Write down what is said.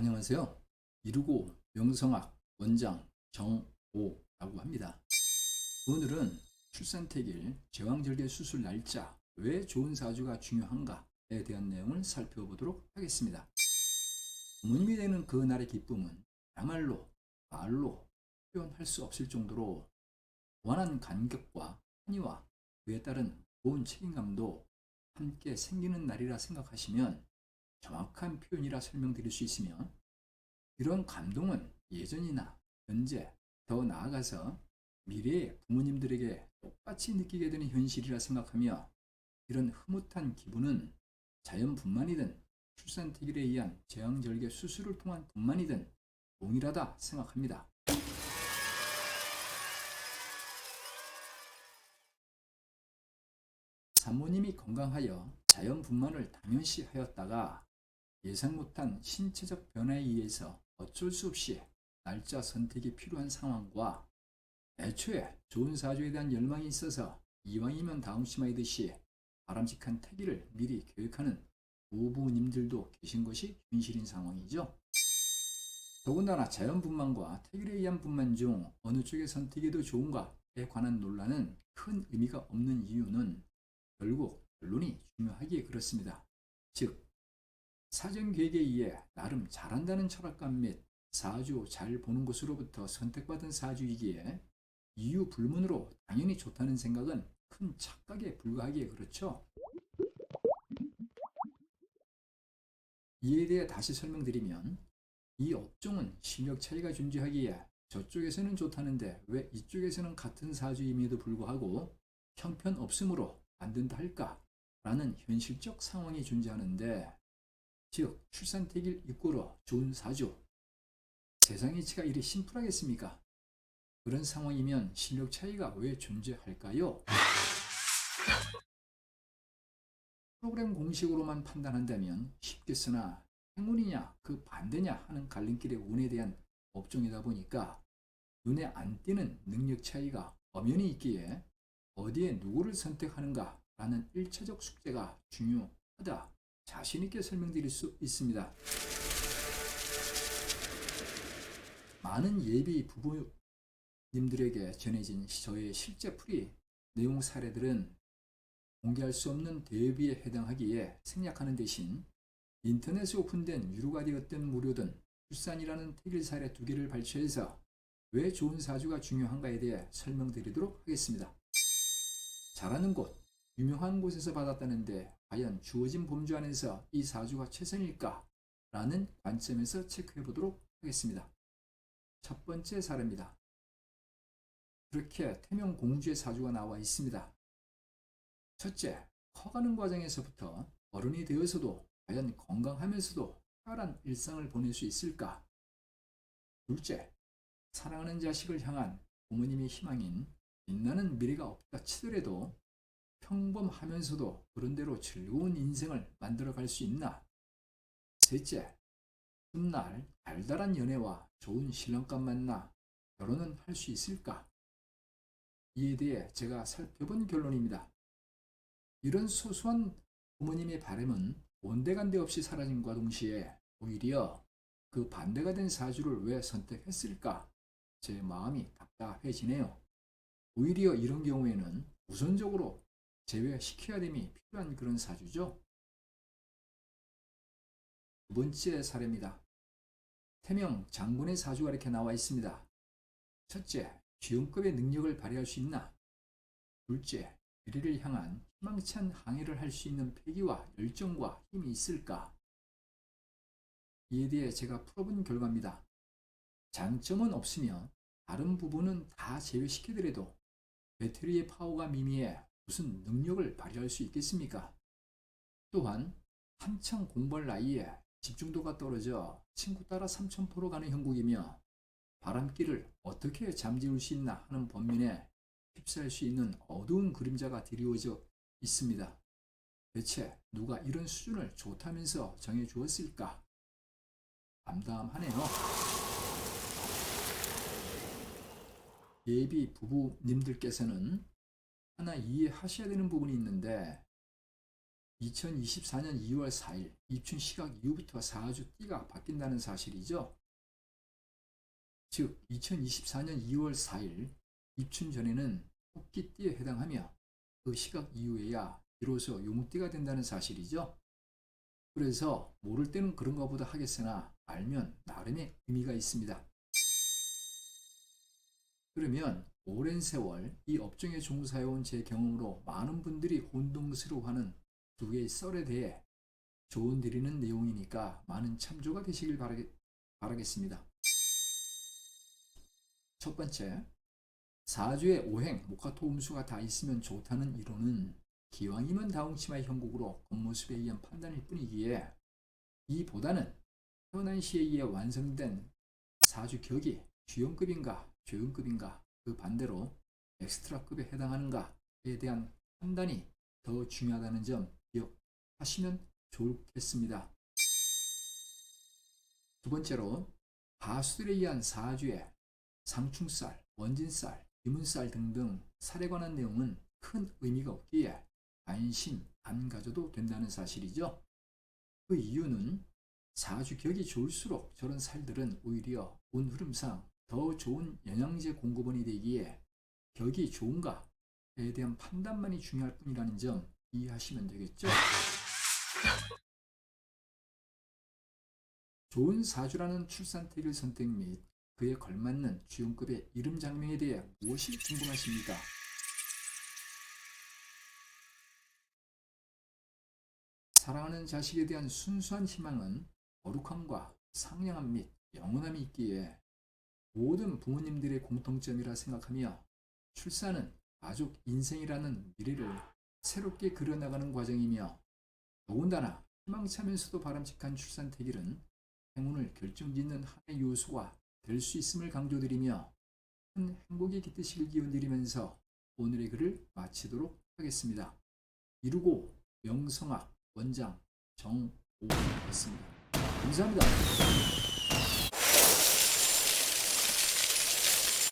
안녕하세요. 이루고 명성학 원장 정오라고 합니다. 오늘은 출산택일 제왕절개 수술 날짜 왜 좋은 사주가 중요한가에 대한 내용을 살펴보도록 하겠습니다. 부모님이 되는 그 날의 기쁨은 야말로 말로 표현할 수 없을 정도로 원한 간격과 환희와 그에 따른 고운 책임감도 함께 생기는 날이라 생각하시면 정확한 표현이라 설명드릴 수 있으며 이런 감동은 예전이나 현재 더 나아가서 미래의 부모님들에게 똑같이 느끼게 되는 현실이라 생각하며 이런 흐뭇한 기분은 자연분만이든 출산택일에 의한 제왕절개 수술을 통한 분만이든 동일하다 생각합니다. 산모님이 건강하여 자연분만을 당연시 하였다가 예상 못한 신체적 변화에 의해서 어쩔 수 없이 날짜 선택이 필요한 상황과 애초에 좋은 사주에 대한 열망이 있어서 이왕이면 다음 심하이듯이 바람직한 태기를 미리 계획하는 부부님들도 계신 것이 현실인 상황이죠. 더군다나 자연분만과 태기에 의한 분만 중 어느 쪽의 선택이 더 좋은가에 관한 논란은 큰 의미가 없는 이유는 결국 결론이 중요하기에 그렇습니다. 즉 사전 계획에 의해 나름 잘한다는 철학감 및 사주 잘 보는 것으로부터 선택받은 사주이기에 이유 불문으로 당연히 좋다는 생각은 큰 착각에 불과하기에 그렇죠. 이에 대해 다시 설명드리면 이 업종은 실력 차이가 존재하기에 저쪽에서는 좋다는데 왜 이쪽에서는 같은 사주임에도 불구하고 형편없음으로 안 된다 할까? 라는 현실적 상황이 존재하는데 즉 출산택일 입고로 좋은 사주 세상 이치가 이리 심플하겠습니까? 그런 상황이면 실력 차이가 왜 존재할까요? 프로그램 공식으로만 판단한다면 쉽게 쓰나 행운이냐 그 반대냐 하는 갈림길의 운에 대한 업종이다 보니까 눈에 안 띄는 능력 차이가 엄연히 있기에 어디에 누구를 선택하는가 라는 일차적 숙제가 중요하다 자신 있게 설명드릴 수 있습니다. 많은 예비 부부님들에게 전해진 저의 실제 풀이 내용 사례들은 공개할 수 없는 대비에 해당하기에 생략하는 대신 인터넷에 오픈된 유료가 되었든 무료든 출산이라는 태길 사례 두 개를 발췌해서 왜 좋은 사주가 중요한가에 대해 설명드리도록 하겠습니다. 잘하는 곳, 유명한 곳에서 받았다는데 과연 주어진 범주 안에서 이 사주가 최선일까? 라는 관점에서 체크해 보도록 하겠습니다. 첫 번째 사례입니다. 그렇게 태명 공주의 사주가 나와 있습니다. 첫째, 커가는 과정에서부터 어른이 되어서도 과연 건강하면서도 쾌활한 일상을 보낼 수 있을까? 둘째, 사랑하는 자식을 향한 부모님의 희망인 빛나는 미래가 없다 치더라도 평범하면서도 그런대로 즐거운 인생을 만들어 갈 수 있나? 셋째, 훗날 달달한 연애와 좋은 신랑감 만나 결혼은 할 수 있을까? 이에 대해 제가 살펴본 결론입니다. 이런 소소한 부모님의 바램은 온데간데 없이 사라짐과 동시에 오히려 그 반대가 된 사주를 왜 선택했을까? 제 마음이 답답해지네요. 오히려 이런 경우에는 우선적으로 제외시켜야 됨이 필요한 그런 사주죠. 두 번째 사례입니다. 태명 장군의 사주가 이렇게 나와 있습니다. 첫째, 주연급의 능력을 발휘할 수 있나? 둘째, 미래를 향한 희망찬 항해를 할 수 있는 패기와 열정과 힘이 있을까? 이에 대해 제가 풀어본 결과입니다. 장점은 없으며 다른 부분은 다 제외시키더라도 배터리의 파워가 미미해 무슨 능력을 발휘할 수 있겠습니까? 또한 한창 공부할 나이에 집중도가 떨어져 친구 따라 삼천포로 가는 형국이며 바람길을 어떻게 잠재울 수 있나 하는 번민에 휩싸일 수 있는 어두운 그림자가 드리워져 있습니다. 대체 누가 이런 수준을 좋다면서 정해 주었을까? 암담하네요. 예비 부부님들께서는 하나 이해하셔야 되는 부분이 있는데 2024년 2월 4일 입춘 시각 이후부터 사주 띠가 바뀐다는 사실이죠. 즉 2024년 2월 4일 입춘 전에는 토끼띠에 해당하며 그 시각 이후에야 비로소 용띠가 된다는 사실이죠. 그래서 모를 때는 그런가 보다 하겠으나 알면 나름의 의미가 있습니다. 그러면 오랜 세월 이 업종에 종사해온 제 경험으로 많은 분들이 혼동스러워하는 두 개의 썰에 대해 조언 드리는 내용이니까 많은 참조가 되시길 바라겠, 바라겠습니다. 첫 번째, 사주의 오행, 목화토 음수가 다 있으면 좋다는 이론은 기왕이면 다홍치마의 형국으로 겉모습에 의한 판단일 뿐이기에 이보다는 태어난 시에 의해 완성된 사주 격이 주연급인가 조연급인가 그 반대로 엑스트라급에 해당하는가에 대한 판단이 더 중요하다는 점 기억하시면 좋겠습니다. 두 번째로 가수들에 의한 사주에 상충살, 원진살, 이문살 등등 살에 관한 내용은 큰 의미가 없기에 관심 안 가져도 된다는 사실이죠. 그 이유는 사주 격이 좋을수록 저런 살들은 오히려 운 흐름상 더 좋은 영양제 공급원이 되기에 격이 좋은가에 대한 판단만이 중요할 뿐이라는 점 이해하시면 되겠죠. 좋은 사주라는 출산태를 선택 및 그에 걸맞는 주연급의 이름 장명에 대해 무엇이 궁금하십니까? 사랑하는 자식에 대한 순수한 희망은 거룩함과 상냥함 및 영원함이 있기에 모든 부모님들의 공통점이라 생각하며 출산은 가족 인생이라는 미래를 새롭게 그려나가는 과정이며 더군다나 희망차면서도 바람직한 출산 태길은 행운을 결정짓는 하나의 요소가 될 수 있음을 강조드리며 큰 행복이 깃드시길 기원드리면서 오늘의 글을 마치도록 하겠습니다. 이루고 명성학 원장 정오였습니다. 감사합니다.